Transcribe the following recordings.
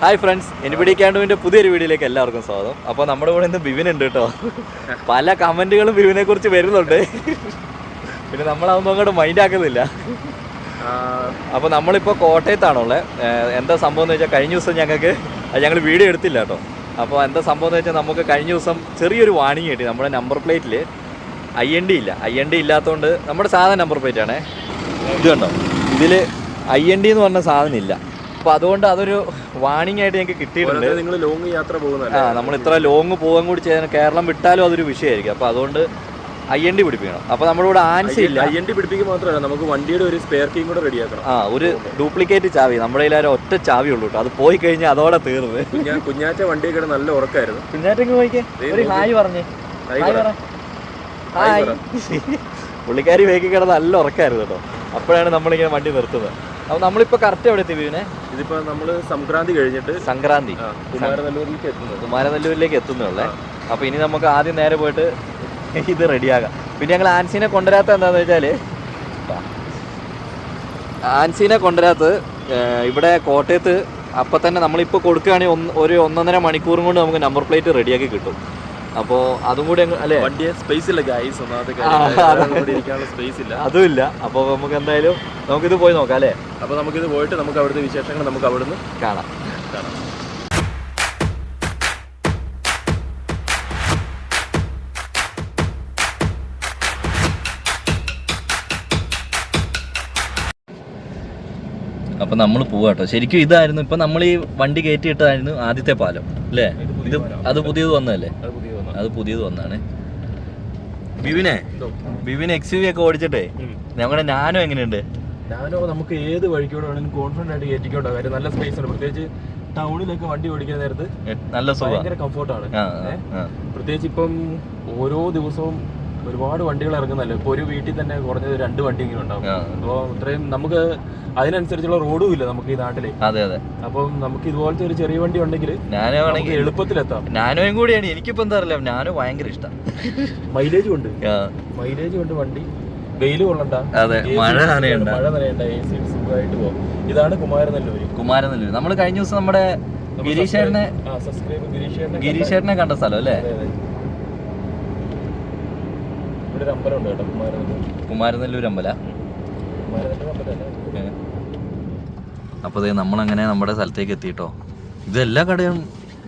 Hi friends എനിബിഡി കാണ്ടുവിന്റെ പുതിയൊരു വീഡിയോയിലേക്ക് എല്ലാവർക്കും സ്വാഗതം. അപ്പോൾ നമ്മുടെ കൂടെ ഇന്ന് ബിവിൻ ഉണ്ട് കേട്ടോ. പല കമന്റുകളും ബിവിനെ കുറിച്ച് വരുന്നുണ്ട്. പിന്നെ നമ്മളതൊന്നും അങ്ങോട്ട് മൈൻഡ് ആക്കുന്നില്ല. അപ്പോൾ നമ്മളിപ്പോൾ കോട്ടയത്താണുള്ളത്. എന്താ സംഭവം എന്ന് വെച്ചാൽ കഴിഞ്ഞ ദിവസം ഞങ്ങൾക്ക് ഞങ്ങൾ വീഡിയോ എടുത്തില്ല കേട്ടോ. അപ്പോൾ എന്താ സംഭവം എന്ന് വെച്ചാൽ നമുക്ക് കഴിഞ്ഞ ദിവസം ചെറിയൊരു വാണിംഗ് കിട്ടി നമ്മുടെ നമ്പർ പ്ലേറ്റിൽ ഐ എൻ ഡി ഇല്ല. ഐ എൻ ഡി ഇല്ലാത്തതുകൊണ്ട് നമ്മുടെ സാധാരണ നമ്പർ പ്ലേറ്റ് ആണേ. ഇത് കണ്ടോ? ഇതിൽ ഐ എൻ ഡി എന്ന് പറഞ്ഞ സാധനം ഇല്ല. അപ്പോൾ അതുകൊണ്ട് അതൊരു വാണിംഗ് ആയിട്ട് ഞങ്ങൾക്ക് കിട്ടിയിട്ടുണ്ട്. നിങ്ങൾ ലോങ് യാത്ര ആ നമ്മൾ ഇത്ര ലോങ് പോകാൻ കൂടി ചെയ്യാൻ കേരളം വിട്ടാലും അതൊരു വിഷയമായിരിക്കും. അപ്പോൾ അതുകൊണ്ട് ഡി പിടിപ്പിക്കണം. അപ്പൊ നമ്മുടെ ഇവിടെ ആൻസി ഇല്ല. ഐ എൻ ടി പിടിപ്പിക്കുക മാത്രമല്ല നമുക്ക് വണ്ടിയുടെ ഒരു സ്പെയർ കീം കൂടെ റെഡിയാക്കണം ആ ഒരു ഡ്യൂപ്ലിക്കേറ്റ് ചാവി. നമ്മുടെ കയ്യിൽ ഒറ്റ ചാവി ഉള്ളൂ കേട്ടോ. അത് പോയി കഴിഞ്ഞാൽ അതോടെ തീർന്നു. ഞാൻ കുഞ്ഞാറ്റ വണ്ടി കിടന്ന് നല്ല ഉറക്കായിരുന്നു. കുഞ്ഞാറ്റങ്ങ് പോയിക്കേ. ഒരു. ഹായ് പറഞ്ഞേ. ഹായ്. പുള്ളിക്കാരി വേക്കി കിടന്ന് നല്ല ഉറക്കായിരുന്നു കേട്ടോ. അപ്പോഴാണ് നമ്മളിങ്ങനെ വണ്ടി നിർത്തുന്നത്. അപ്പോൾ നമ്മളിപ്പോൾ കറക്റ്റ് എവിടെ എത്തി വീവിനെ? ഇതിപ്പോ നമ്മൾ സംക്രാന്തി കഴിഞ്ഞിട്ട് സംക്രാന്തി. കുമാരനല്ലൂരിലേക്ക് എത്തുന്നു എത്തുന്നത്. കുമാരനെല്ലൂരിലേക്ക് എത്തുന്നുള്ളേ. അപ്പൊ ഇനി നമുക്ക് ആദ്യം നേരെ പോയിട്ട് ഇത് റെഡിയാകാം. പിന്നെ ഞങ്ങൾ ആൻസിനെ കൊണ്ടുവരാത്ത എന്താന്ന് വെച്ചാൽ ആൻസിനെ കൊണ്ടുവരാത്തത് ഇവിടെ കോട്ടയത്ത് അപ്പൊ തന്നെ നമ്മളിപ്പോൾ കൊടുക്കുകയാണെങ്കിൽ ഒന്ന് ഒരു ഒന്നൊന്നര മണിക്കൂറും കൊണ്ട് നമുക്ക് നമ്പർ പ്ലേറ്റ് റെഡിയാക്കി കിട്ടും. അപ്പോൾ അതും കൂടി അങ്ങ് അല്ലേ? വണ്ടിയെ സ്പേസ് ഇല്ല ഗൈസ് ഒന്നാമത്തെ സ്പേസ് ഇല്ല. അതുമില്ല. അപ്പോൾ നമുക്ക് എന്തായാലും നമുക്കിത് പോയി നോക്കാം അല്ലേ? അപ്പൊ നമുക്കിത് പോയിട്ട് നമുക്ക് അവിടുത്തെ വിശേഷങ്ങൾ നമുക്ക് അവിടുന്ന് കാണാം. കാണാം. അപ്പോൾ നമ്മൾ പോവാട്ടോ ശരിക്കും ഇതായിരുന്നു. ഇപ്പം നമ്മൾ ഈ വണ്ടി കയറ്റിയിട്ടായിരുന്നു ആദ്യത്തെ പാലം അല്ലേ? ഇത്. അത് പുതിയത് വന്നതല്ലേ? അത് പുതിയത് വന്നാണ്. ബിവിനെ? ബിവിന് എക്സ് യു വി ഒക്കെ ഓടിച്ചിട്ടേ. ഞങ്ങളുടെ നാനോ എങ്ങനെയുണ്ട്? ഞാനോ നമുക്ക് ഏത് വഴിക്കൂടെ വേണമെങ്കിലും കോൺഫിഡന്റ് ആയിട്ട് കയറ്റിക്കോട്ടെ. കാര്യം നല്ല സ്പേസ് ഉണ്ട് പ്രത്യേകിച്ച് ടൗണിലൊക്കെ വണ്ടി ഓടിക്കുന്ന നേരത്ത് നല്ല സുഖം. ഭയങ്കര കംഫോർട്ടാണ്. പ്രത്യേകിച്ച് ഇപ്പം ഓരോ ദിവസവും ഒരുപാട് വണ്ടികൾ ഇറങ്ങുന്നല്ലോ ഇപ്പൊ ഒരു വീട്ടിൽ തന്നെ കുറഞ്ഞത് രണ്ട് വണ്ടിയെങ്കിലും ഉണ്ടാവും. അപ്പൊ അപ്പോൾ ഇത്രയും നമുക്ക് അതിനനുസരിച്ചുള്ള റോഡും ഇല്ല നമുക്ക് ഈ നാട്ടിൽ. അതെ അതെ. അപ്പം നമുക്ക് ഇതുപോലത്തെ ഒരു ചെറിയ വണ്ടി ഉണ്ടെങ്കിൽ നാനോ ആണെങ്കിൽ എളുപ്പത്തിലെത്താം. നാനോയും കൂടിയാണ്. എനിക്കിപ്പോ എന്താ അറിയില്ല. നാനോ ഭയങ്കര ഇഷ്ടം. മൈലേജ് ഉണ്ട്. മൈലേജ് ഉണ്ട് വണ്ടി. വെയിൽ കൊള്ളണ്ട. അതെ മഴ നനയുണ്ട്. മഴ നനയണ്ട. എ സി സുഖമായിട്ട് പോകും ഇതാണ് കുമാരനെല്ലൂര്. കുമാരനെല്ലൂര്. നമ്മൾ കഴിഞ്ഞ ദിവസം നമ്മുടെ ഗിരീഷേട്ടനെ ഗിരീഷേട്ടനെ കണ്ട സ്ഥലം അല്ലേ? ഒരു അമ്പലം ഉണ്ട് കേട്ടോ കുമാരനെല്ലൂർ. കുമാരനെല്ലൂർ അമ്പല. കുമാരനെല്ലൂർ അമ്പലമല്ല അപ്പോൾ ദേ നമ്മളങ്ങനെ നമ്മുടെ സ്ഥലത്തേക്ക് എത്തിയിട്ടോ. ഇത് എല്ലാ കടയും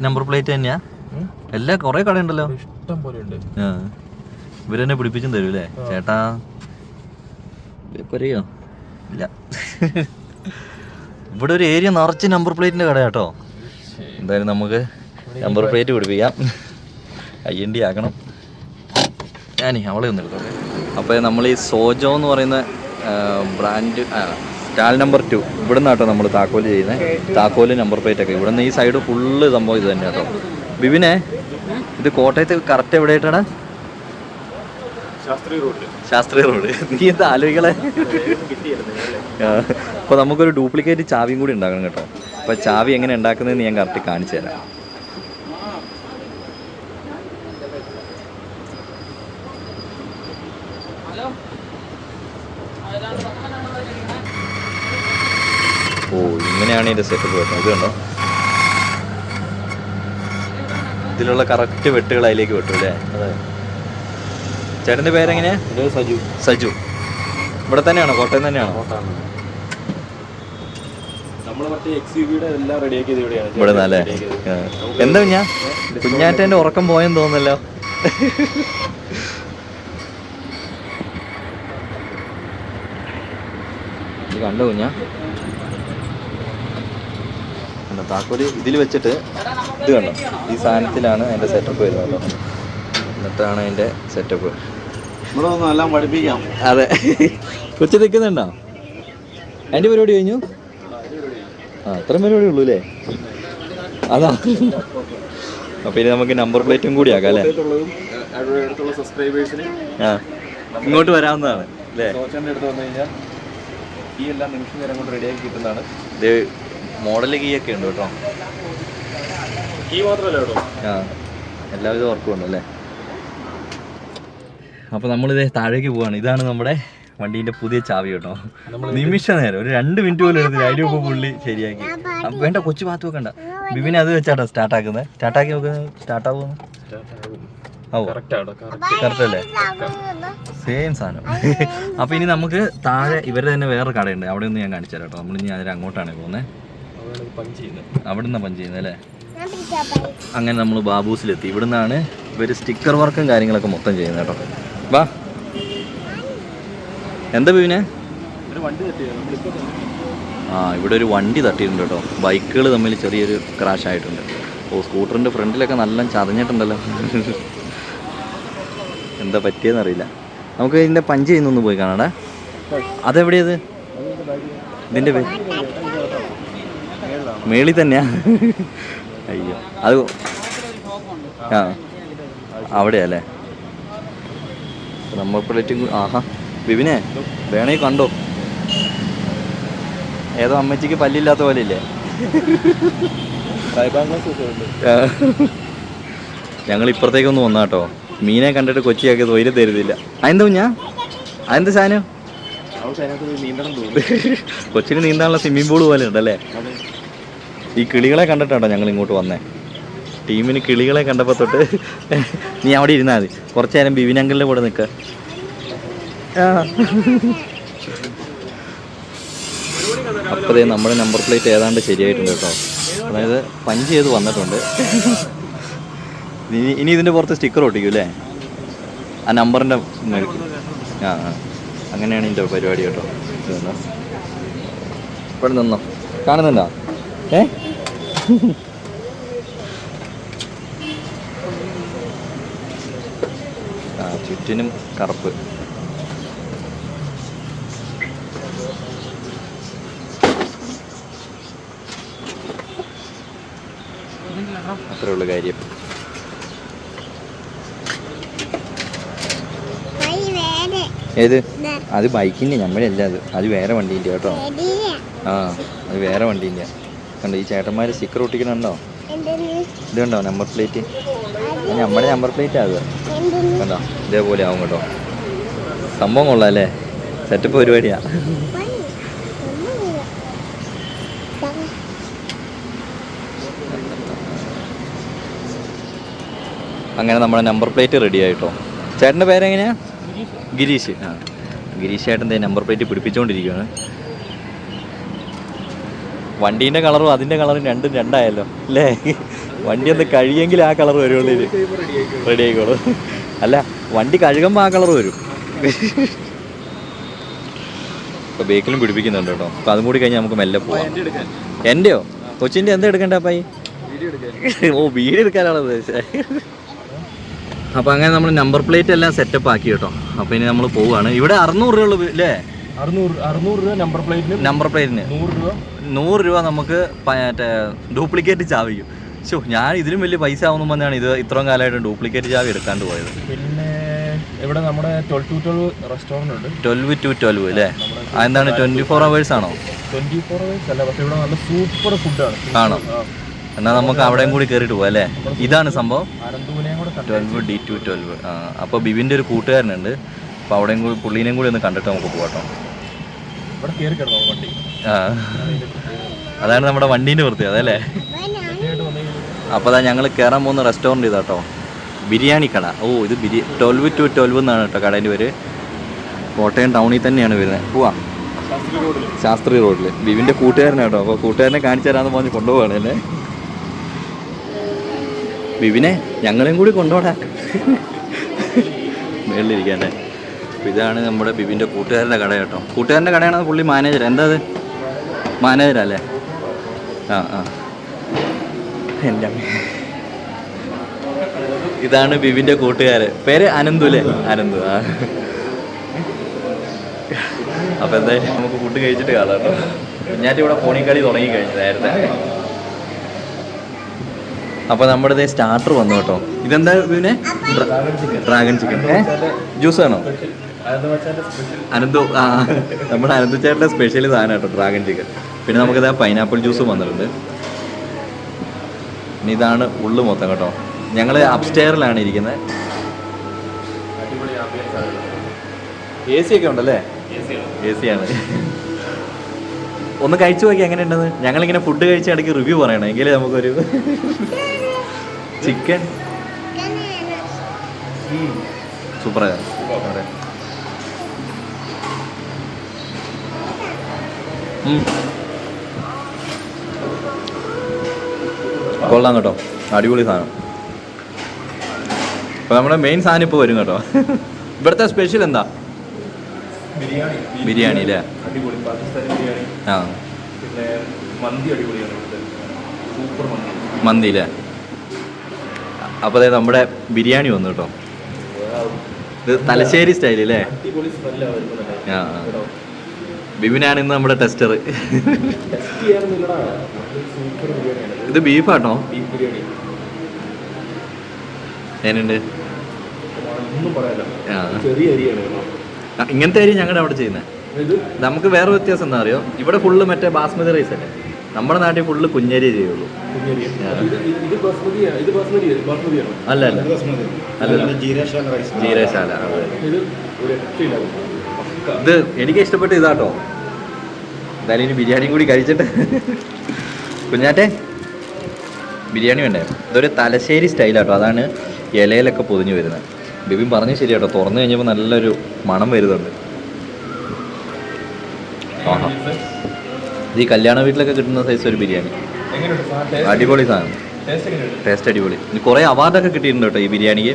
നമ്പർ പ്ലേറ്റ് തന്നെയാ. എല്ലാ കുറേ കട ഉണ്ടല്ലോ ഇഷ്ടം പോലെ ഉണ്ട്. ഇവരെന്നെ പിടിപ്പിച്ചും തരും അല്ലേ? ചേട്ടാ പറയോ ഇല്ല. ഇവിടെ ഒരു ഏരിയ നിറച്ച് നമ്പർ പ്ലേറ്റിന്റെ കട കേട്ടോ എന്തായാലും നമുക്ക് നമ്പർ പ്ലേറ്റ് പിടിപ്പിക്കാം. ഐ എൻ ഡി ആക്കണം. ഞാനേ അവളെ ഒന്ന് എടുത്തോട്ടെ. അപ്പോൾ നമ്മൾ ഈ സോജോ എന്ന് പറയുന്ന ബ്രാൻഡ് സ്റ്റാൾ നമ്പർ ടു ഇവിടെ നിന്നാട്ടോ നമ്മൾ താക്കോൽ ചെയ്യുന്നത് താക്കോൽ നമ്പർ പ്ലേറ്റ് ഒക്കെ. ഇവിടെ നിന്ന് ഈ സൈഡ് ഫുള്ള് സംഭവം ഇത് തന്നെ കേട്ടോ ബിബിനെ ഇത് കോട്ടയത്ത് കറക്റ്റ് എവിടെയായിട്ടാണ് ശാസ്ത്രീയ റോഡ്. നീ എന്താ ആലോചിക്കളെ അപ്പോൾ നമുക്കൊരു ഡ്യൂപ്ലിക്കേറ്റ് ചാവിയും കൂടി ഉണ്ടാക്കണം കേട്ടോ. അപ്പോൾ ചാവി എങ്ങനെ ഉണ്ടാക്കുന്നതെന്ന് ഞാൻ കറക്റ്റ് കാണിച്ചു തരാം. ഓ ഇങ്ങനെയാണ് ഇതിന്റെ സെറ്റപ്പ് വരുന്നത്. ഇത് കണ്ടോ? ഇതിലുള്ള കറക്റ്റ് വെട്ടുകൾ അതിലേക്ക് വെട്ടും അല്ലേ? അതെ. ചേട്ടന്റെ പേരെങ്ങനെയാ? സജു. സജു. ഇവിടെ തന്നെയാണോ? കോട്ടയം തന്നെയാണോ? ഇവിടെ എന്താ കുഞ്ഞാ? കുഞ്ഞാറ്റേന്റെ ഉറക്കം പോയെന്ന് തോന്നുന്നല്ലോ. ഇത് കണ്ടോ കുഞ്ഞാ. കണ്ടോ താക്കോൽ ഇതിൽ വെച്ചിട്ട് ഇത് കണ്ടോ? ഈ സാധനത്തിലാണ് അതിന്റെ സെറ്റപ്പ് വരുന്നത് കേട്ടോ. എന്നിട്ടാണ് അതിന്റെ സെറ്റപ്പ് ഇവിടെ ഒന്ന് എല്ലാം പഠിപ്പിക്കാം. അതെ. കൊച്ചു നിൽക്കുന്നുണ്ടോ അതിന്റെ പരിപാടി കഴിഞ്ഞു? ആ അത്രയും പരിപാടി ഉള്ളൂ അല്ലേ? അതാ. അപ്പൊ ഇനി നമുക്ക് നമ്പർ പ്ലേറ്റും കൂടി ആക്കാം അല്ലേ? ഇങ്ങോട്ട് വരാവുന്നതാണ് അല്ലേ? ഈ എല്ലാം നിമിഷ നേരം കൊണ്ട് റെഡിയാക്കി കിട്ടുന്നതാണ്. ഇത് മോഡൽ കീ ഒക്കെ ഉണ്ട് കേട്ടോ. കീ മാത്രമല്ല കേട്ടോ ആ എല്ലാവിധ വർക്കും ഉണ്ട് അല്ലേ അപ്പോൾ നമ്മളിത് താഴേക്ക് പോവാണ്. ഇതാണ് നമ്മുടെ വണ്ടീന്റെ പുതിയ ചാവി കേട്ടോ. നിമിഷ നേരം ഒരു രണ്ട് മിനിറ്റ് പോലും എടുത്ത് അരി ഒക്കെ പുള്ളി ശരിയാക്കി. വേണ്ട കൊച്ചു ഭാഗത്ത് വെക്കണ്ട. ബിബിനെ അത് വെച്ചാട്ടോ സ്റ്റാർട്ടാക്കുന്നത് സ്റ്റാർട്ടാക്കി നോക്കുന്നത് സ്റ്റാർട്ട് ആവുന്നു ഓ കറക്റ്റ് ആണോ കറക്റ്റ് കറക്റ്റ് അല്ലേ? സെയിം സാധനം. അപ്പൊ ഇനി നമുക്ക് താഴെ ഇവരുടെ തന്നെ വേറെ കടയുണ്ട്. അവിടെ ഒന്ന് ഞാൻ കാണിച്ചു തരാം കേട്ടോ നമ്മൾ ഇനി അതിന് അങ്ങോട്ടാണ് പോകുന്നത്. അവിടെ നിന്നാ പഞ്ച് ചെയ്യുന്നത്. അല്ലേ? അങ്ങനെ നമ്മൾ ബാബൂസിലെത്തി. ഇവിടെ നിന്നാണ് ഇവർ സ്റ്റിക്കർ വർക്കും കാര്യങ്ങളൊക്കെ മൊത്തം ചെയ്യുന്നത് കേട്ടോ. വാ. എന്താ പിന്നെ ആ ഇവിടെ ഒരു വണ്ടി തട്ടിയിട്ടുണ്ട് കേട്ടോ. ബൈക്കുകൾ തമ്മിൽ ചെറിയൊരു ക്രാഷ് ആയിട്ടുണ്ട്. ഓ സ്കൂട്ടറിന്റെ ഫ്രണ്ടിലൊക്കെ നല്ല ചതഞ്ഞിട്ടുണ്ടല്ലോ. എന്താ പറ്റിയെന്നറിയില്ല നമുക്ക് ഇതിന്റെ പഞ്ച് ചെയ്യുന്നൊന്ന് പോയി കാണാടാ. അതെവിടെയത്? ഇതിന്റെ പേര് മേളിൽ തന്നെയാ. അയ്യോ അത് ആ അവിടെയല്ലേ? നമ്മൾ പ്ലേറ്റും ആഹാ. ബിബിനെ വേണേ കണ്ടോ? ഏതോ അമ്മച്ചിക്ക് പല്ലില്ലാത്ത പോലെ ഇല്ലേ ഞങ്ങൾ ഇപ്പുറത്തേക്കൊന്ന് വന്നാ കേട്ടോ മീനെ കണ്ടിട്ട് കൊച്ചിയൊക്കെ തൊയിൽ തരുന്നില്ല. അതെന്താ ഞാൻ അതെന്താ സാധനം? കൊച്ചിന് നീന്താനുള്ള സ്വിമ്മിംഗ് പൂൾ പോലെ ഉണ്ടല്ലേ? ഈ കിളികളെ കണ്ടിട്ടാണോ ഞങ്ങൾ ഇങ്ങോട്ട് വന്നേ? ടീമിന് കിളികളെ കണ്ടപ്പോൾ തൊട്ട് നീ അവിടെ ഇരുന്നാൽ മതി. കുറച്ച് നേരം ബിവിനങ്കലിന്റെ കൂടെ നിൽക്ക അപ്പോഴേ നമ്മുടെ നമ്പർ പ്ലേറ്റ് ഏതാണ്ട് ശരിയായിട്ടുണ്ട് കേട്ടോ. അതായത് പഞ്ച് ചെയ്ത് വന്നിട്ടുണ്ട്. ഇനി ഇതിന്റെ പുറത്ത് സ്റ്റിക്കർ ഒട്ടിക്കും അല്ലേ? ആ നമ്പറിന്റെ ആ അങ്ങനെയാണ് ഇതിന്റെ പരിപാടി കേട്ടോ. ഇവിടെ നിന്നോ. കാണുന്നുണ്ടോ? ഏ? ആ ചുറ്റിനും കറുപ്പ്. അത്രേ ഉള്ളു കാര്യം. ഏത്? അത് ബൈക്കിന്റെ നമ്മളല്ല അത്. അത് വേറെ വണ്ടീന്റെ കേട്ടോ. ആ അത് വേറെ വണ്ടീന്റെ. കണ്ടോ ഈ ചേട്ടന്മാർ സ്റ്റിക്കർ ഒട്ടിക്കണുണ്ടോ ഇത് കണ്ടോ നമ്പർ പ്ലേറ്റ്? നമ്മുടെ നമ്പർ പ്ലേറ്റ് അത്. കണ്ടോ ഇതേപോലെ ആവും കേട്ടോ. സംഭവം കൊള്ളാം അല്ലേ സെറ്റപ്പ് പരിപാടിയാ. അങ്ങനെ നമ്മുടെ നമ്പർ പ്ലേറ്റ് റെഡി ആയിട്ടോ. ചേട്ടന്റെ പേരെങ്ങനെയാ? ഗിരീഷ്. ആ. ഗിരീഷ് ചേട്ടന്റെ നമ്പർ പ്ലേറ്റ് പിടിപ്പിച്ചുകൊണ്ടിരിക്കുകയാണ് വണ്ടീന്റെ കളറും അതിന്റെ കളറും രണ്ടും രണ്ടായല്ലോ അല്ലേ? വണ്ടി ഒന്ന് കഴിയെങ്കിൽ ആ കളർ വരുള്ളൂ റെഡി ആയിക്കോളൂ. അല്ല വണ്ടി കഴുകുമ്പോൾ ആ കളർ വരും. ഇപ്പോൾ ബേക്കിലും പിടിപ്പിക്കുന്നുണ്ട് കേട്ടോ. അപ്പോൾ അതും കൂടി കഴിഞ്ഞാൽ നമുക്ക് മെല്ലെ പോവാം. എന്റെയോ കൊച്ചിന്റെ എന്താ എടുക്കണ്ട അപ്പായി? ഓ വീട് എടുക്കാനാണോ ഉദ്ദേശിച്ചത് അപ്പോൾ അങ്ങനെ നമ്മൾ നമ്പർ പ്ലേറ്റ് എല്ലാം സെറ്റപ്പ് ആക്കി കേട്ടോ. അപ്പോൾ ഇനി നമ്മൾ പോവുകയാണ് ഇവിടെ അറുന്നൂറ് രൂപ ഉള്ളൂ അല്ലേ അറുന്നൂറ് അറുന്നൂറ് രൂപ നമ്പർ പ്ലേറ്റിന് നമ്പർ പ്ലേറ്റിന് നൂറ് രൂപ. നൂറ് രൂപ നമുക്ക് മറ്റേ ഡ്യൂപ്ലിക്കേറ്റ് ചാവിക്കും ശോ ഞാൻ ഇതിലും വലിയ പൈസ ആവുന്നു പറഞ്ഞാണ് ഇത് ഇത്രയും കാലമായിട്ട് ഡ്യൂപ്ലിക്കേറ്റ് ചാവി എടുക്കാണ്ട് പോയത്. പിന്നെ ഇവിടെ നമ്മുടെ ട്വൽവ് ടു ട്വൽവ് റെസ്റ്റോറന്റ് ഉണ്ട്. ട്വൽവ് ടു ട്വൽവ് അല്ലേ അതെന്താണ് ട്വന്റി ഫോർ അവേഴ്സ് ആണോ? ട്വന്റി ഫോർ അവേഴ്സ് അല്ല പക്ഷെ ഇവിടെ നല്ല സൂപ്പർ ഫുഡാണ് ആണോ. എന്നാൽ നമുക്ക് അവിടെയും കൂടി കയറിയിട്ട് പോവാം അല്ലേ? ഇതാണ് സംഭവം. Twelve D to twelve. ആ അപ്പോൾ ബിബിന്റെ ഒരു കൂട്ടുകാരനുണ്ട്. അപ്പോൾ അവിടെയും കൂടി പുള്ളീനെയും കൂടി ഒന്ന് കണ്ടിട്ട് നമുക്ക് പോകട്ടോ ആ. അതാണ് നമ്മുടെ വണ്ടീന്റെ വൃത്തി അതല്ലേ? അപ്പോൾ അതാ ഞങ്ങൾ കയറാൻ പോകുന്ന റെസ്റ്റോറന്റ് ഇതാട്ടോ ബിരിയാണി കട. ഓ ഇത് ബിരി ട്വൽവ് ടു ട്വൽവ് എന്നാണ് കേട്ടോ കടേന്റെ പേര്. കോട്ടയം ടൗണിൽ തന്നെയാണ് വരുന്നത്. പോവാം. ശാസ്ത്രി റോഡിൽ ബിബിന്റെ കൂട്ടുകാരനാട്ടോ അപ്പോൾ കൂട്ടുകാരനെ കാണിച്ചു തരാമെന്ന് പറഞ്ഞ് കൊണ്ടുപോവാണ് എന്നെ. ബിബിനെ ഞങ്ങളെയും കൂടി കൊണ്ടോടാ. മേളിലിരിക്കാല്ലേ അപ്പോൾ ഇതാണ് നമ്മുടെ ബിബിന്റെ കൂട്ടുകാരന്റെ കട കേട്ടോ. കൂട്ടുകാരന്റെ കടയാണ് പുള്ളി മാനേജർ? എന്താ അത്? മാനേജരല്ലേ ആ ആ. എന്റെ ഇതാണ് ബിബിന്റെ കൂട്ടുകാരൻ പേര് അനന്തു അല്ലേ? അനന്തു ആ. അപ്പോൾ എന്തായാലും നമുക്ക് ഫുഡ് കഴിച്ചിട്ട് കാണാം കേട്ടോ. ഞാൻ ഇവിടെ ഫോണിൽ കളി തുടങ്ങി കഴിഞ്ഞു അപ്പോൾ നമ്മുടെ ഇതേ സ്റ്റാർട്ടർ വന്നു കേട്ടോ. ഇതെന്താ പിന്നെ ഡ്രാഗൺ ചിക്കൻ ഏ? ജ്യൂസ് ആണോ അനന്തു ആ നമ്മുടെ അനന്തു ചേട്ടന്റെ സ്പെഷ്യൽ സാധനം കേട്ടോ ഡ്രാഗൺ ചിക്കൻ പിന്നെ നമുക്കിത് പൈനാപ്പിൾ ജ്യൂസും വന്നിട്ടുണ്ട്. ഇനി ഇതാണ് ഉള്ളു മൊത്തം കേട്ടോ. ഞങ്ങൾ അപ്സ്റ്റെയറിലാണ് ഇരിക്കുന്നത് എ സി ഒക്കെ ഉണ്ടല്ലേ? എ സി ആണ്. ഒന്ന് കഴിച്ചു നോക്കി എങ്ങനെ ഉണ്ടെന്ന് ഞങ്ങളിങ്ങനെ ഫുഡ് കഴിച്ച ഇടയ്ക്ക് റിവ്യൂ പറയണം. എങ്കിലേ നമുക്കൊരു ചിക്കൻ? സൂപ്പറാണ് കൊള്ളാം കേട്ടോ. അടിപൊളി സാധനം. അപ്പോൾ നമ്മുടെ മെയിൻ സാധനം ഇപ്പോൾ വരും കേട്ടോ. ഇവിടുത്തെ സ്പെഷ്യൽ എന്താ? ബിരിയാണി. അല്ലേ? ആ. മന്തി അടിപൊളിയാണ് മന്തി അല്ലേ? അപ്പോൾ അതായത് നമ്മുടെ ബിരിയാണി വന്നു കേട്ടോ. ഇത് തലശ്ശേരി സ്റ്റൈൽ അല്ലേ ആ. ബിബിനാണ് ഇന്ന് നമ്മുടെ ടെസ്റ്റർ ഇത് ബീഫാട്ടോ? അരിയാണ് ഇങ്ങനത്തെ അരി ഞങ്ങളുടെ അവിടെ ചെയ്യുന്നത് നമുക്ക് വേറെ വ്യത്യാസം എന്താ അറിയോ? ഇവിടെ ഫുള്ള് മറ്റേ ബാസ്മതി റൈസ് അല്ലേ? നമ്മുടെ നാട്ടിൽ ഫുള്ള് കുഞ്ഞരി ചെയ്യുള്ളൂ. കുഞ്ഞരി. ഇത് ഇത് ഇത് ബസ്മതിയാണ് ബസ്മതി ബസ്മതിയാണോ അല്ല അല്ല. ജീരശാല. ഇത് എനിക്ക് ഇഷ്ടപ്പെട്ട ഇതാട്ടോ. എന്തായാലും ഇനി ബിരിയാണിയും കൂടി കഴിച്ചിട്ട്. കുഞ്ഞാറ്റെ ബിരിയാണി വേണ്ടേ? ഇതൊരു തലശ്ശേരി സ്റ്റൈലാട്ടോ. അതാണ് ഇലയിലൊക്കെ പൊതിഞ്ഞു വരുന്നത്. ബിബിൻ പറഞ്ഞു ശരിയാട്ടോ. തുറന്നു കഴിഞ്ഞപ്പോൾ നല്ലൊരു മണം വരുന്നുണ്ട്. ആഹാ. ഈ കല്യാണ വീട്ടിലൊക്കെ കിട്ടുന്ന സൈസ് ഒരു ബിരിയാണി. അടിപൊളി സാധനം. ടേസ്റ്റ് അടിപൊളി. കുറേ അവാർഡൊക്കെ കിട്ടിയിട്ടുണ്ട് കേട്ടോ ഈ ബിരിയാണിക്ക്.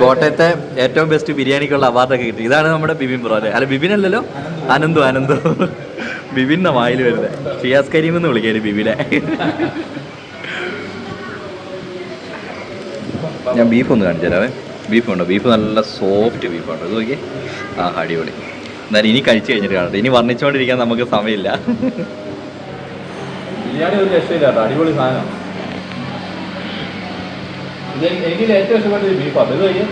കോട്ടയത്തെ ഏറ്റവും ബെസ്റ്റ് ബിരിയാണിക്കുള്ള അവാർഡൊക്കെ കിട്ടി. ഇതാണ് നമ്മുടെ ബിബിൻ ബ്രോ അല്ലെ? അല്ല ബിബിൻ അല്ലല്ലോ? അനന്തു അനന്തു. ബിബിൻ വായിൽ വരുന്നത് ഷിയാസ് കരീം എന്ന് വിളിക്കാറ് ബിബിനെ. ഞാൻ ബീഫ് ഒന്ന് കാണിച്ചു തരാവേ. ബീഫ് ഉണ്ടോ? ബീഫ് നല്ല സോഫ്റ്റ് ബീഫ് ഉണ്ടോ ഇത് നോക്കിയേ. ആ അടിപൊളി. എന്നാലും ഇനി കഴിച്ചു കഴിഞ്ഞിട്ട് കാണട്ടെ. ഇനി വർണിച്ചുകൊണ്ടിരിക്കാൻ നമുക്ക് സമയമില്ല. ബിരിയാണി ഒരു രക്ഷയില്ല കേട്ടോ അടിപൊളി സാധനം. ഇത് എനി- എനിക്ക് ഇതിൽ ഏറ്റവും ഇഷ്ടപ്പെട്ടത് ബീഫാണ് ഇത് കഴിഞ്ഞ്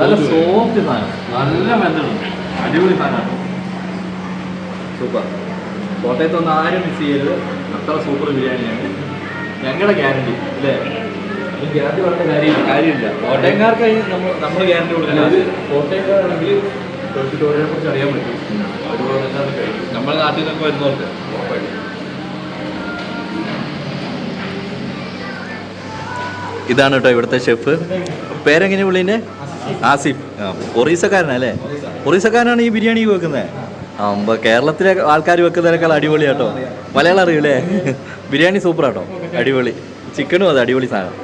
നല്ല സോഫ്റ്റ് സാധനം. നല്ല മെന്തലുണ്ട് അടിപൊളി സാധനമാണ് സൂപ്പർ. കോട്ടയത്തൊന്നും ആരും മിസ് ചെയ്യരുത്. അത്ര സൂപ്പർ ബിരിയാണിയാണ്. ഞങ്ങളുടെ ഗ്യാരണ്ടി അല്ലേ? ഗ്യാരണ്ടി പറഞ്ഞ കാര്യമില്ല. കാര്യമില്ല. കോട്ടയംകാർക്ക് നമ്മൾ നമ്മൾ ഗ്യാരണ്ടി കൊടുക്കുന്നത് ഇത് കോട്ടയക്കാരാണെങ്കിൽ തൊഴിലിനെ കുറിച്ച് അറിയാൻ പറ്റും. അതുപോലെ തന്നെ കഴിക്കും നമ്മുടെ നാട്ടിൽ നിന്നൊക്കെ വരുന്നവർക്ക്. ഇതാണ് കേട്ടോ ഇവിടുത്തെ ഷെഫ് പേരെങ്ങനെ പുള്ളീന്റെ ആസിഫ്. ആ ഒറീസക്കാരനല്ലേ? ഒറീസക്കാരനാണ് ഈ ബിരിയാണി വെക്കുന്നത് ആ അമ്പ കേരളത്തിലെ ആൾക്കാർ വെക്കുന്നതിനേക്കാൾ അടിപൊളി കേട്ടോ. മലയാളം അറിയൂലേ? ബിരിയാണി സൂപ്പർ കേട്ടോ അടിപൊളി. ചിക്കനും അത് അടിപൊളി സാധനം.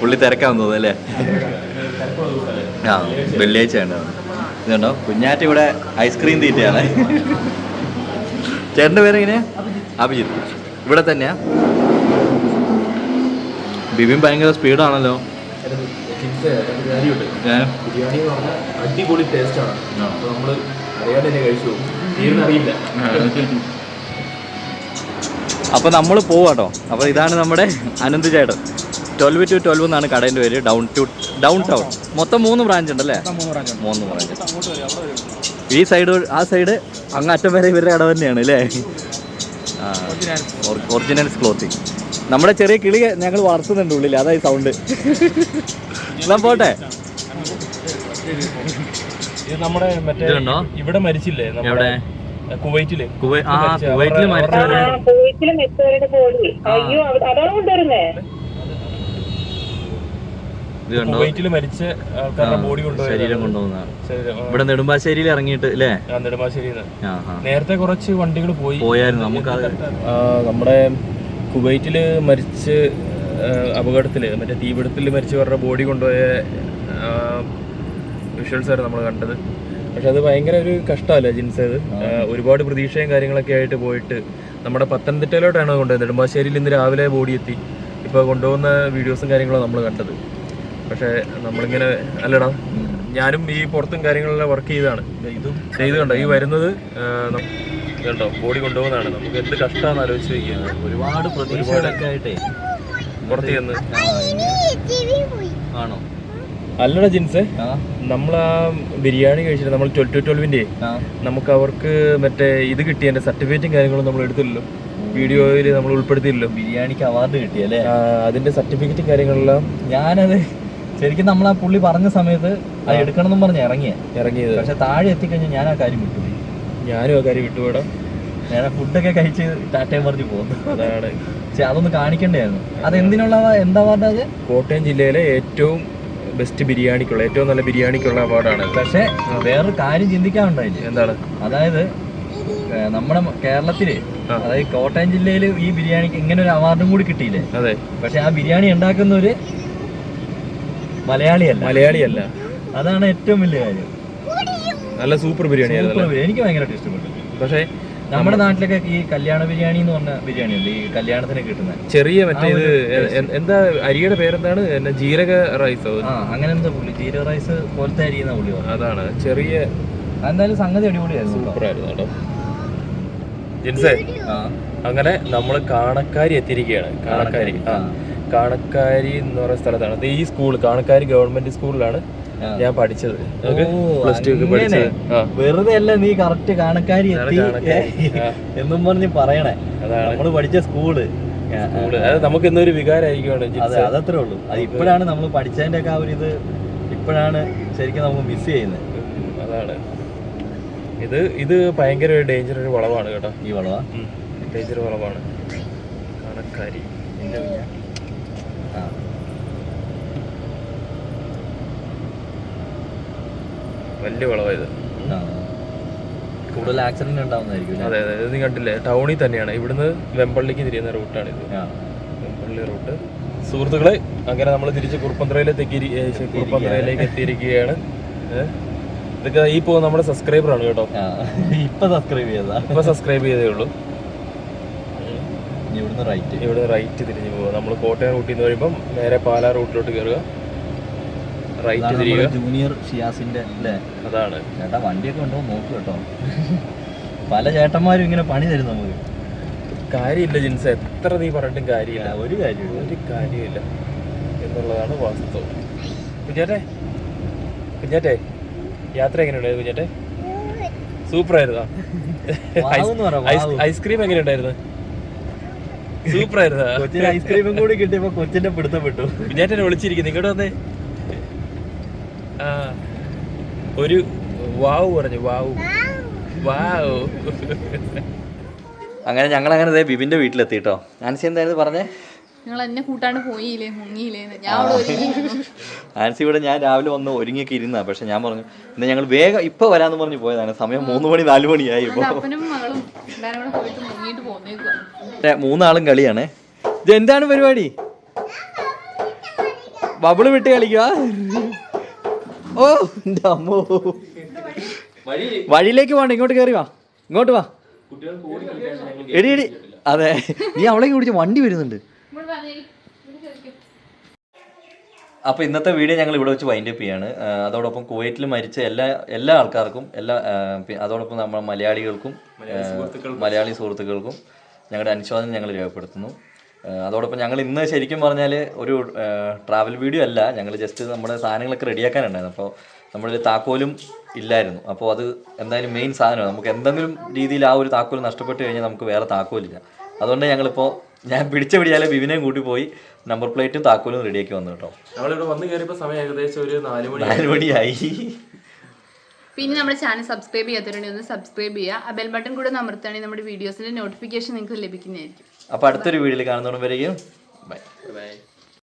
പുള്ളി തിരക്കാൻ തോന്നുന്നു അല്ലേ? ആ വെള്ളിയാഴ്ച ഉണ്ട് ഇതുണ്ടോ? കുഞ്ഞാറ്റ ഇവിടെ ഐസ്ക്രീം തീറ്റയാണ്. ചേട്ടന്റെ പേരെങ്ങനെയാ? അഭിജിത്ത്. ഇവിടെ തന്നെയാ? ബിബിൻ ഭയങ്കര സ്പീഡാണല്ലോ അപ്പൊ നമ്മൾ അടിപൊളി അറിയാതെ തന്നെ കഴിച്ചു അറിയില്ല. നമ്മൾ പോവാട്ടോ. അപ്പൊ ഇതാണ് നമ്മുടെ അനന്ത് ചേട്ടൻ. ട്വൽവ് ടു ട്വൽവ് എന്നാണ് കടേന്റെ പേര്. ഡൗൺ ടു ഡൗൺ ടൗൺ മൊത്തം മൂന്ന് ബ്രാഞ്ച് ഉണ്ട്. ഉണ്ടല്ലേ മൂന്ന് ബ്രാഞ്ച് ഈ സൈഡ് ആ സൈഡ് അങ്ങ് അറ്റം വരെ ഇവരുടെ കട തന്നെയാണ് അല്ലേ? ഒറിജിനൽസ് ക്ലോത്തിങ് നമ്മുടെ ചെറിയ കിളി ഞങ്ങൾ വളർത്തുന്നുണ്ട് ഉള്ളിൽ. അതായി സൗണ്ട് എന്നാ പോട്ടെ? ഇത് നമ്മുടെ മറ്റേ ഇവിടെ മരിച്ചില്ലേ നമ്മുടെ? കുവൈറ്റിൽ. കുവൈറ്റിലെ മെച്ചവരുടെ ബോഡി അയ്യോ അവ- അതാണ് കൊണ്ടുവരുന്നേ ഇത് കണ്ടോ? കുവൈറ്റിൽ മരിച്ച ആൾക്കാരുടെ ബോഡി ശരീരം കൊണ്ടുപോകുന്നതാണ് ഇവിടെ നെടുമ്പാശ്ശേരിയിൽ ഇറങ്ങിയിട്ട് അല്ലേ നേരത്തെ കുറച്ച് വണ്ടികൾ പോയി. പോയായിരുന്നു. നമുക്ക് നമ്മുടെ കുവൈറ്റിൽ മരിച്ച് അപകടത്തിൽ മറ്റേ തീപിടുത്തിൽ മരിച്ചവരുടെ ബോഡി കൊണ്ടുപോയ വിഷ്വൽസ് ആയിരുന്നു നമ്മൾ കണ്ടത്. പക്ഷെ അത് ഭയങ്കര ഒരു കഷ്ടമല്ല ജിൻസ് അത്? ഒരുപാട് പ്രതീക്ഷയും കാര്യങ്ങളൊക്കെ ആയിട്ട് പോയിട്ട് നമ്മുടെ പത്തനംതിട്ടയിലോട്ടാണ് കൊണ്ടുപോയത്. നെടുമ്പാശ്ശേരിയിൽ ഇന്ന് രാവിലെ ബോഡി എത്തി. ഇപ്പോൾ കൊണ്ടുപോകുന്ന വീഡിയോസും കാര്യങ്ങളും നമ്മൾ കണ്ടത്. പക്ഷേ നമ്മളിങ്ങനെ അല്ലടാ ഞാനും ഈ പുറത്തും കാര്യങ്ങളെല്ലാം വർക്ക് ചെയ്താണ് ഇതും ചെയ്ത് കണ്ടോ ഈ വരുന്നത് കേട്ടോ കണ്ടോ ബോഡി കൊണ്ടുപോകുന്നതാണ്. നമുക്ക് എന്ത് കഷ്ടമാണെന്ന് ആലോചിച്ച് ഒരുപാട് പ്രതീക്ഷകളൊക്കെ ആയിട്ടേ. പുറത്ത് ചെന്ന്. ആണോ? അല്ലടാ ജിൻസ് നമ്മൾ ആ ബിരിയാണി കഴിച്ചിട്ട് നമ്മൾ ട്വൽവ് ടു ട്വൽവിന്റെ നമുക്ക് അവർക്ക് മറ്റേ ഇത് കിട്ടിയ സർട്ടിഫിക്കറ്റും കാര്യങ്ങളും നമ്മൾ എടുത്തില്ലല്ലോ. വീഡിയോയിൽ നമ്മൾ ഉൾപ്പെടുത്തിയില്ലല്ലോ ബിരിയാണിക്ക് അവാർഡ് കിട്ടിയല്ലേ? അതിന്റെ സർട്ടിഫിക്കറ്റും കാര്യങ്ങളെല്ലാം ഞാനത് ശരിക്കും നമ്മൾ ആ പുള്ളി പറഞ്ഞ സമയത്ത് അത് എടുക്കണം എന്നും പറഞ്ഞ് ഇറങ്ങിയ. ഇറങ്ങിയത്. പക്ഷെ താഴെ എത്തിക്കഴിഞ്ഞാൽ ഞാൻ ആ കാര്യം വിട്ടുപോയി. ഞാനും ആ കാര്യം വിട്ടുപോടാ ഞാൻ ഫുഡൊക്കെ കഴിച്ച് ടാറ്റയും പറഞ്ഞു പോകുന്നു അതാണ്. പക്ഷെ അതൊന്ന് കാണിക്കണ്ടായിരുന്നു. അത് എന്തിനുള്ള എന്താ പറഞ്ഞത് കോട്ടയം ജില്ലയിലെ ഏറ്റവും ബെസ്റ്റ് ബിരിയാണിക്കുള്ള ഏറ്റവും നല്ല ബിരിയാണിക്കുള്ള അവാർഡാണ് പക്ഷെ വേറൊരു കാര്യം ചിന്തിക്കാറുണ്ടായില്ല എന്താണ്? അതായത് നമ്മുടെ കേരളത്തിൽ അതായത് കോട്ടയം ജില്ലയിൽ ഈ ബിരിയാണിക്ക് ഇങ്ങനെ ഒരു അവാർഡും കൂടി കിട്ടിയില്ലേ? അതെ. പക്ഷെ ആ ബിരിയാണി ഉണ്ടാക്കുന്ന ഒരു മലയാളിയല്ല. മലയാളിയല്ല. അതാണ് ഏറ്റവും വലിയ കാര്യം. നല്ല സൂപ്പർ ബിരിയാണി. എനിക്ക് ഭയങ്കരമായിട്ട് ഇഷ്ടപ്പെട്ടു. പക്ഷേ നമ്മുടെ നാട്ടിലൊക്കെ ഈ കല്യാണ ബിരിയാണി എന്ന് പറഞ്ഞ ബിരിയാണി ഉണ്ട് ഈ കല്യാണത്തിന് കിട്ടുന്ന. ചെറിയ മറ്റേ ഇത് എന്താ അരിയുടെ പേരെന്താണ്? ജീരക റൈസോ? അങ്ങനെ എന്താ പുള്ളി? ജീരക റൈസ് പോലത്തെ അരി എന്നാ പുള്ളി അതാണ്. ചെറിയ എന്തായാലും സംഗതി അടിപൊളിയായിരുന്നു. സൂപ്പർ ആയിരുന്നു കേട്ടോ. ജിൻസേ അങ്ങനെ നമ്മൾ കാണക്കാരി എത്തിയിരിക്കുകയാണ്. കാണക്കാരി. ആ. കാണക്കാരി എന്ന് പറയുന്ന സ്ഥലത്താണ്. അത് ഈ സ്കൂൾ കാണക്കാരി ഗവൺമെന്റ് സ്കൂളിലാണ് ഞാൻ പഠിച്ചത്. പ്ലസ് ടു ഒക്കെ പഠിച്ചത്. വെറുതെ അല്ല നീ കറക്റ്റ് കാണക്കാരി എത്തി. എന്നും പറഞ്ഞ് പറയണേ. അതാണ്. നമ്മൾ പഠിച്ച സ്കൂൾ സ്കൂൾ അത് നമുക്ക് ഇന്നൊരു വികാരമായിരിക്കുവാണ് അതെ അതത്രേ ഉള്ളൂ. അത് ഇപ്പോഴാണ് നമ്മൾ പഠിച്ചതിന്റെ ഒക്കെ ആ ഒരു ഇത് ഇപ്പോഴാണ് ശരിക്കും നമുക്ക് മിസ് ചെയ്യുന്നത് അതാണ്. ഇത് ഇത് ഭയങ്കര ഒരു ഡേഞ്ചർ ഒരു വളവാണ് കേട്ടോ. ഈ വളവാ? ഡേഞ്ചർ വളവാണ്. കാണക്കാരി എന്റെ കുഞ്ഞാ. ആ. വലിയ വിളവായത്. കൂടുതൽ ആക്സിഡന്റ് ഉണ്ടാവുന്നതായിരിക്കും? അതെ അതെ. ഇത് കണ്ടില്ലേ? ടൗണിൽ തന്നെയാണ്. ഇവിടുന്ന് വെമ്പള്ളിക്ക് തിരിയുന്ന റൂട്ടാണ് ഇത്. വെമ്പള്ളി റൂട്ട്. സുഹൃത്തുക്കളെ അങ്ങനെ നമ്മൾ തിരിച്ച് കുറുപ്പന്തറയിലേക്ക് കുറുപ്പന്തറയിലേക്ക് എത്തിയിരിക്കുകയാണ്. ഇതൊക്കെ ഈ പോകുന്ന നമ്മുടെ സബ്സ്ക്രൈബർ ആണ് കേട്ടോ. ഇപ്പൊ സബ്സ്ക്രൈബ് ചെയ്താ ഇപ്പൊ സബ്സ്ക്രൈബ് ചെയ്തേ ഉള്ളൂ. ഇവിടുന്ന് റൈറ്റ് ഇവിടെ റൈറ്റ് തിരിഞ്ഞു പോവുക നമ്മൾ കോട്ടയം റൂട്ടിൽ നിന്ന് വരുമ്പം നേരെ പാലാ റൂട്ടിലോട്ട് കയറുക റൈറ്റ് തിരിയുക ജൂനിയർ ഷിയാസിന്റെ അല്ലേ അതാണ്. ചേട്ടാ വണ്ടിയൊക്കെ ഉണ്ടോ? നോക്ക് കേട്ടോ. പല ചേട്ടന്മാരും ഇങ്ങനെ പണി തരും നമുക്ക്. കാര്യമില്ല ജിൻസ്. എത്ര നീ പറഞ്ഞിട്ടും കാര്യമില്ല. ഒരു കാര്യമില്ല ഒരു കാര്യമില്ല എന്നുള്ളതാണ് വാസ്തവം. കുഞ്ഞാറ്റെ കുഞ്ഞാറ്റെ യാത്ര എങ്ങനെയുണ്ടായിരുന്നു കുഞ്ഞാറ്റെ? സൂപ്പർ ആയിരുന്നോ ഐസ്ക്രീം എങ്ങനെയുണ്ടായിരുന്നു? സൂപ്പർ ആയിരുന്നു ഐസ്ക്രീമും കൂടി കിട്ടിയപ്പോ കൊച്ചിന്റെ പിടുത്തപ്പെട്ടു കുഞ്ഞാറ്റനെ വിളിച്ചിരിക്കുന്നു ഇങ്ങോട്ട് വന്നേ. ഒരു വാവ് പറഞ്ഞു വാവ്. വാവ്. അങ്ങനെ ഞങ്ങൾ അങ്ങനെ ബിബിന്റെ വീട്ടിലെത്തി കേട്ടോ ആൻസി എന്തായിരുന്നു പറഞ്ഞേ? നിങ്ങൾ എന്നെ കൂട്ടാണ്ട് പോയില്ലേ മുങ്ങിയില്ലേ ഞാൻ അവിടെ ഒരുങ്ങി. ആൻസി ഇവിടെ ഞാൻ രാവിലെ വന്ന് ഒരുങ്ങിയൊക്കെ ഇരുന്ന. പക്ഷെ ഞാൻ പറഞ്ഞു ഇന്ന് ഞങ്ങൾ വേഗം ഇപ്പൊ വരാന്ന് പറഞ്ഞു പോയതാണ്. സമയം മൂന്ന് മണി നാല് മണിയായി ഇപ്പൊ. മൂന്നാളും കളിയാണ്. ഇത് എന്താണ് പരിപാടി ബബിൾ വിട്ട് കളിക്കുക ഓ അമ്മോ. വഴിയിലേക്ക് വേണ്ട ഇങ്ങോട്ട് കയറി വാ. ഇങ്ങോട്ട് വാ. എടി എടി. അതെ. നീ അവളെ കുടിച്ച് വണ്ടി വരുന്നുണ്ട്. അപ്പോൾ ഇന്നത്തെ വീഡിയോ ഞങ്ങൾ ഇവിടെ വെച്ച് വൈൻഡ് അപ്പ് ചെയ്യാണ്. അതോടൊപ്പം കുവൈറ്റിൽ മരിച്ച എല്ലാ എല്ലാ ആൾക്കാർക്കും എല്ലാ അതോടൊപ്പം നമ്മൾ മലയാളികൾക്കും മലയാളി സുഹൃത്തുക്കൾക്കും ഞങ്ങളുടെ അനുശോചനം ഞങ്ങൾ രേഖപ്പെടുത്തുന്നു. അതോടൊപ്പം ഞങ്ങൾ ഇന്ന് ശരിക്കും പറഞ്ഞാൽ ഒരു ട്രാവൽ വീഡിയോ അല്ല. ഞങ്ങൾ ജസ്റ്റ് നമ്മുടെ സാധനങ്ങളൊക്കെ റെഡിയാക്കാനുണ്ടായിരുന്നു അപ്പോൾ നമ്മുടെ താക്കോലും ഇല്ലായിരുന്നു. അപ്പോൾ അത് എന്തായാലും മെയിൻ സാധനമാണ്. നമുക്ക് എന്തെങ്കിലും രീതിയിൽ ആ ഒരു താക്കോൽ നഷ്ടപ്പെട്ടു കഴിഞ്ഞാൽ നമുക്ക് വേറെ താക്കോലില്ല. അതുകൊണ്ട് ഞങ്ങളിപ്പോൾ ഞാൻ പിടിച്ച പിടിയാലെ ബിവിനെയും കൂട്ടി പോയി നമ്പർ പ്ലേറ്റും താക്കോലും റെഡിയാക്കി വന്നു കേട്ടോ. നമ്മളിവിടെ വന്ന് കയറിയപ്പോൾ സമയം ഏകദേശം ഒരു നാല് മണി നാല് മണിയായി. പിന്നെ നമ്മുടെ ചാനൽ സബ്സ്ക്രൈബ് ചെയ്യാത്തവരുണ്ടെങ്കിൽ ഒന്ന് സബ്സ്ക്രൈബ് ചെയ്യുക. ആ ബെൽ ബട്ടൺ കൂടെ അമർത്തുകയാണെങ്കിൽ നമ്മുടെ വീഡിയോസിന്റെ നോട്ടിഫിക്കേഷൻ നിങ്ങൾക്ക് ലഭിക്കുന്നതായിരിക്കും. അപ്പോൾ അടുത്തൊരു വീഡിയോയിൽ കാണുന്നതുകൊണ്ട് വരികയും ബൈ. ബൈ.